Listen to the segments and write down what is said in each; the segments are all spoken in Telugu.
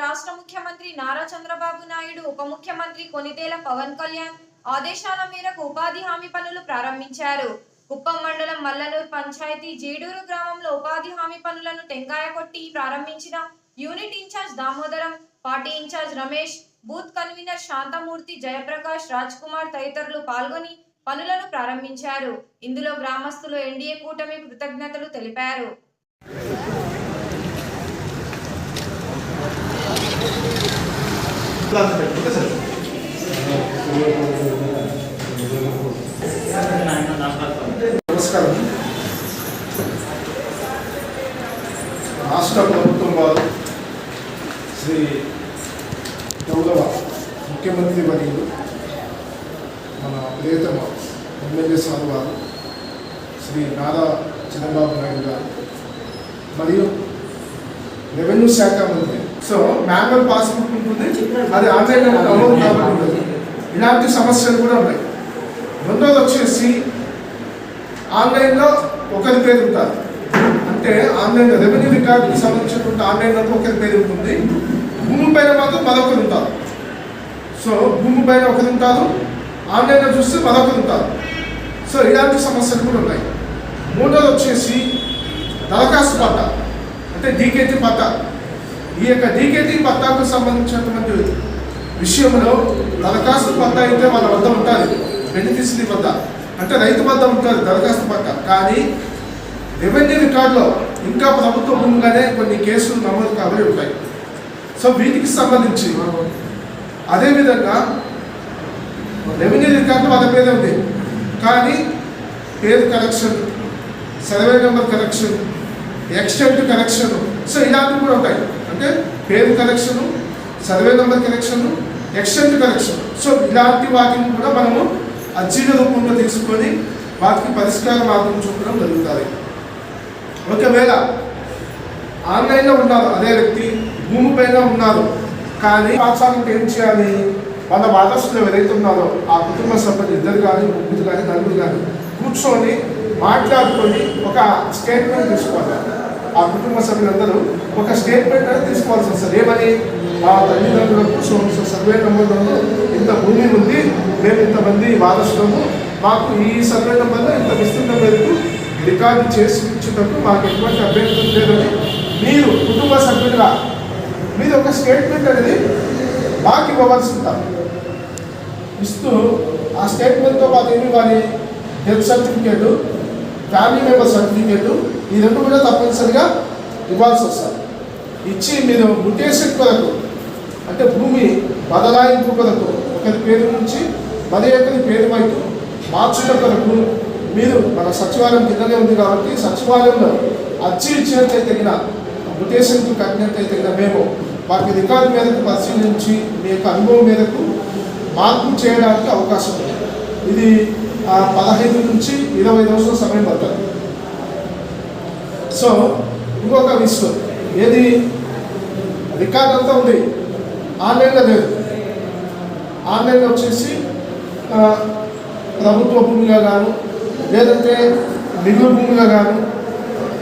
రాష్ట్ర ముఖ్యమంత్రి నారా చంద్రబాబు నాయుడు ఉప ముఖ్యమంత్రి కొనితేల పవన్ కళ్యాణ్ ఆదేశాల మేరకు ఉపాధి హామీ పనులు ప్రారంభించారు. కుప్పం మండలం మల్లనూర్ పంచాయతీ జీడూరు గ్రామంలో ఉపాధి హామీ పనులను టెంకాయ కొట్టి ప్రారంభించిన unit in charge Damodaram party in charge Ramesh booth convener Santhamurthy Jayaprakash Raj Kumar తదితరులు పాల్గొని పనులను ప్రారంభించారు. ఇందులో గ్రామస్తులు ఎన్డీఏ కూటమి కృతజ్ఞతలు తెలిపారు. నమస్కారం. రాష్ట్ర ప్రభుత్వం వారు శ్రీ గౌరవ ముఖ్యమంత్రి వర్యులు మన ప్రియతమ ఎమ్మెల్యే సార్ వారు శ్రీ నారా చంద్రబాబు నాయుడు గారు మరియు రెవెన్యూ శాఖ మంత్రి సో మాన్యువల్ పాస్బుక్ ఉంటుంది. అది ఆన్లైన్లో నమోదు కాబట్టి. ఇలాంటి సమస్యలు కూడా ఉన్నాయి. రెండోది వచ్చేసి ఆన్లైన్లో ఒకరి పేరు ఉంటారు అంటే ఆన్లైన్ రెవెన్యూ రికార్డుకి సంబంధించినటువంటి ఆన్లైన్లో ఒకరి పేరు ఉంటుంది. భూమి పైన మాత్రం మరొకరు ఉంటారు. సో భూమి పైన ఒకరు ఉంటారు. ఆన్లైన్లో చూస్తే మరొకరు ఉంటారు. సో ఇలాంటి సమస్యలు కూడా ఉన్నాయి. మూడోది వచ్చేసి దరఖాస్తు పట్ట. అంటే డీకేటీ పట్ట. ఈ యొక్క డీకేటీ పట్టాకు సంబంధించినటువంటి విషయంలో దరఖాస్తు పట్ట అయితే వాళ్ళ వద్ద ఉంటుంది బెనిఫిషరీ వద్ద. అంటే రైతు వద్ద ఉంటుంది దరఖాస్తు పట్ట కానీ రెవెన్యూ రికార్డులో ఇంకా ప్రభుత్వం ముందుగానే కొన్ని కేసులు నమోదు కాబడి ఉంటాయి. సో వీటికి సంబంధించి అదేవిధంగా రెవెన్యూ రికార్డు వాళ్ళ పేరే ఉంది. కానీ పేరు correction survey number correction extent correction so ఇలాంటివి కూడా ఉంటాయి. అంటే పేరు correction survey number correction extent correction. So ఇలాంటి వాటిని కూడా మనము అర్జీల రూపంలో తీసుకొని వాటికి పరిష్కార మార్గం చూపడం జరుగుతుంది. ఒకవేళ ఆన్లైన్లో ఉన్నారు అదే వ్యక్తి భూమి పైన ఉన్నారు కానీ పాఠశాలకు ఏం చేయాలి? వాళ్ళ వారసులు ఎవరైతే ఉన్నారో ఆ కుటుంబ సభ్యులు ఇద్దరు కానీ ముగ్గురు కానీ నలుగురు కానీ కూర్చొని మాట్లాడుకొని ఒక స్టేట్మెంట్ తీసుకోవాలి. ఆ కుటుంబ సభ్యులందరూ ఒక స్టేట్మెంట్ అనేది తీసుకోవాల్సి వస్తుంది. ఏమని? మా తల్లిదండ్రులకు సో సర్వే నెంబర్లలో ఇంత భూమి ఉంది మేము ఇంతమంది వారసులము మాకు ఈ సర్వే నెంబర్లో ఇంత విస్తృత మేరకు రికార్డు చేసి మాకు ఎటువంటి అభ్యర్థులు లేదని మీరు కుటుంబ సభ్యులుగా మీరు ఒక స్టేట్మెంట్ అనేది మాకు ఇవ్వవలసి ఉంటారు. ఇస్తూ ఆ స్టేట్మెంట్తో పాటు ఏమి ఇవ్వాలి? Death certificate family member certificate ఈ రెండు కూడా తప్పనిసరిగా ఇవ్వాల్సి వస్తుంది. ఇచ్చి మీరు ముటేషన్ కొరకు అంటే భూమి బదలాయింపు కొరకు ఒకరి పేరు నుంచి మరి ఒకరి పేరు వైపు మార్చుట కొరకు మీరు మన సచివాలయం కిందనే ఉంది కాబట్టి సచివాలయంలో అర్జీ ఇచ్చినట్లయితే తగిన ముటేషన్కి కట్టినట్లయితే తగిన మేము వారికి రికార్డు మేరకు పరిశీలించి మీ యొక్క అనుభవం మేరకు మార్పు చేయడానికి అవకాశం ఉంది. ఇది పదహైదు నుంచి ఇరవై రోజుల సమయం పడుతుంది. సో ఇంకొక విషయం. ఏది? రికార్డ్ అంతా ఉంది. ఆన్లైన్లో లేదు. ఆన్లైన్లో వచ్చేసి ప్రభుత్వ భూమిగా గాను లేదంటే మిగులు భూమిగా గాను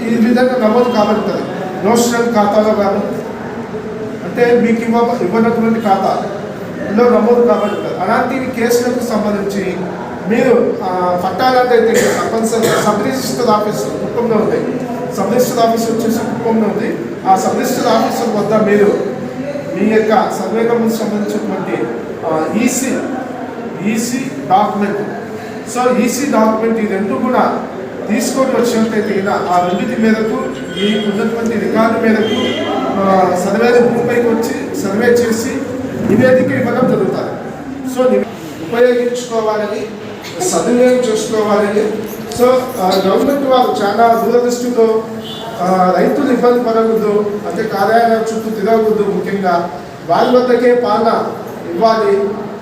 ఈ విధంగా నమోదు కాబడుతుంది. నోషనల్ ఖాతాలో గాను. అంటే మీకు ఇవ్వ ఇవ్వనటువంటి ఖాతా. ఇందులో నమోదు కాబడుతుంది. అలాంటి కేసులకు సంబంధించి మీరు పట్టాలంటే తప్పనిసరిగా సబ్ రిజిస్టర్ ఆఫీస్ ముఖ్యంగా ఉంటాయి. సబ్ రిజిస్టర్ ఆఫీస్ వచ్చేసి కుప్పంలో ఉంది. ఆ సబ్ రిజిస్టర్ ఆఫీసర్ వద్ద మీరు మీ యొక్క సర్వే సంబంధించినటువంటి EC EC document so EC document ఈ రెండు కూడా తీసుకొని వచ్చినట్లయితే ఆ రెండింటి మేరకు ఈ ఉన్నటువంటి రికార్డు మేరకు సర్వే భూమిపైకి వచ్చి సర్వే చేసి నివేదిక ఇవ్వడం జరుగుతుంది. సో ఉపయోగించుకోవాలని సద్వినియోగం చేసుకోవాలని సో గవర్నమెంట్ వారు చాలా దూరదృష్టితో రైతులు ఇబ్బంది పడకూడదు అంటే కార్యాలయం చుట్టూ తిరగకూడదు ముఖ్యంగా. వారి వద్దకే పాలన ఇవ్వాలి.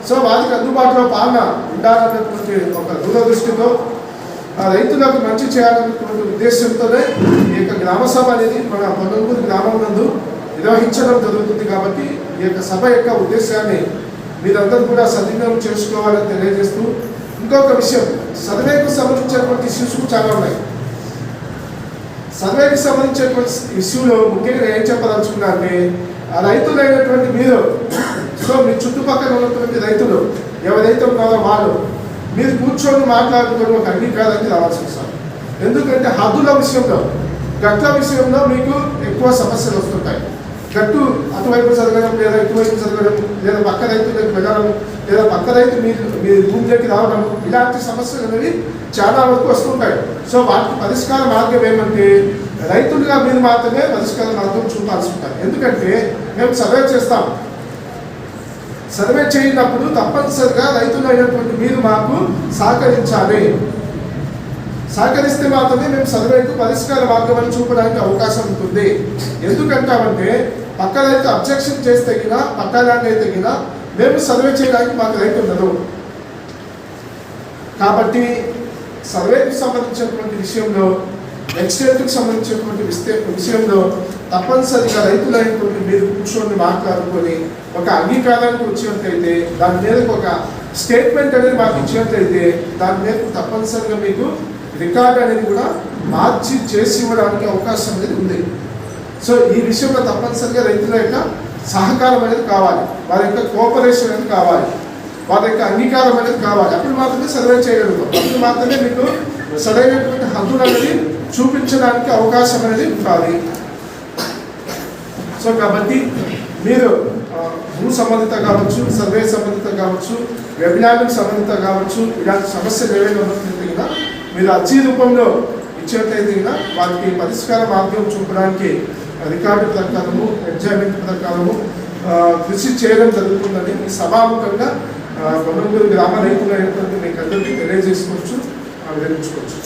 సో వారికి అందుబాటులో పాలన ఉండాలన్నటువంటి ఒక దూరదృష్టితో ఆ రైతులకు మంచి చేయాలన్నటువంటి ఉద్దేశంతోనే ఈ యొక్క గ్రామ సభ అనేది మన పొన్నూరు గ్రామం నందు నిర్వహించడం జరుగుతుంది కాబట్టి ఈ యొక్క సభ యొక్క ఉద్దేశాన్ని మీరందరూ కూడా సద్వినియోగం చేసుకోవాలని తెలియజేస్తూ ఇంకొక విషయం సర్వేకు సంబంధించినటువంటి ఇష్యూస్ చాలా ఉన్నాయి. సర్వేకి సంబంధించినటువంటి ఇష్యూలో ముఖ్యంగా నేను ఏం చెప్పదలుచుకున్నా అంటే ఆ రైతులైనటువంటి మీరు సో మీ చుట్టుపక్కల ఉన్నటువంటి రైతులు ఎవరైతే ఉన్నారో వాళ్ళు మీరు కూర్చొని మాట్లాడుకోవడం ఒక అంగీకారానికి రావాల్సి వస్తారు ఎందుకంటే హద్దుల విషయంలో గట్ల విషయంలో మీకు ఎక్కువ సమస్యలు వస్తుంటాయి. గట్టు అటువైపు చదవడం లేదా ఇటువైపు చదవడం లేదా పక్క రైతులకు వెళ్ళడం లేదా పక్క రైతు మీ మీ భూమిలోకి రావడం ఇలాంటి సమస్యలు అనేవి చాలా వరకు వస్తుంటాయి. సో వాటికి పరిష్కార మార్గం ఏమంటే రైతులుగా మీరు మాత్రమే పరిష్కార మార్గం చూపాల్సి ఉంటుంది. ఎందుకంటే మేము సర్వే చేస్తాం. సర్వే చేయనప్పుడు తప్పనిసరిగా రైతులు అయినటువంటి మీరు మాకు సహకరించాలి. సహకరిస్తే మాత్రమే మేము సర్వేకు పరిష్కార మార్గం చూపడానికి అవకాశం ఉంటుంది. ఎందుకంటామంటే పక్క రైతు అబ్జెక్షన్ చేస్తే తగిన పట్టాదాన్ని అయితే తగిన మేము సర్వే చేయడానికి మాకు రైతు ఉండదు. కాబట్టి సర్వేకి సంబంధించినటువంటి విషయంలో ఎక్స్టేట్కి సంబంధించినటువంటి విస్తే విషయంలో తప్పనిసరిగా రైతులైనటువంటి మీరు కూర్చొని మాట్లాడుకొని ఒక అంగీకారానికి వచ్చినట్లయితే దాని మీద ఒక స్టేట్మెంట్ అనేది మాకు ఇచ్చినట్లయితే దాని మీద తప్పనిసరిగా మీకు రికార్డ్ అనేది కూడా మార్చి చేసి ఇవ్వడానికి అవకాశం అనేది ఉంది. సో ఈ విషయంలో తప్పనిసరిగా రైతుల యొక్క సహకారం అనేది కావాలి. వారి యొక్క కోఆపరేషన్ అనేది కావాలి. వారి యొక్క అంగీకారం అనేది కావాలి. అప్పుడు మాత్రమే సర్వే చేయగలుగుతాం. అప్పుడు మాత్రమే మీకు సరైనటువంటి హద్దులు అనేది చూపించడానికి అవకాశం అనేది ఉండాలి. సో కాబట్టి మీరు భూ సంబంధిత కావచ్చు సర్వే సంబంధిత కావచ్చు వెబినార్కి సంబంధిత కావచ్చు ఇలాంటి సమస్యలు ఏవైనా ఉన్నట్లయితే కదా మీరు అర్జీ రూపంలో ఇచ్చినట్లయితే కదా వాటికి పరిష్కార మార్గం చూపడానికి రికార్డు ప్రకారము ఎగ్జామిన్ ప్రకారము కృషి చేయడం జరుగుతుందని ఈ సభాముఖంగా బొమ్మలూరు గ్రామ రైతులు మీకు అందరికీ తెలియజేసుకోవచ్చు ఆ, వివరించుకోవచ్చు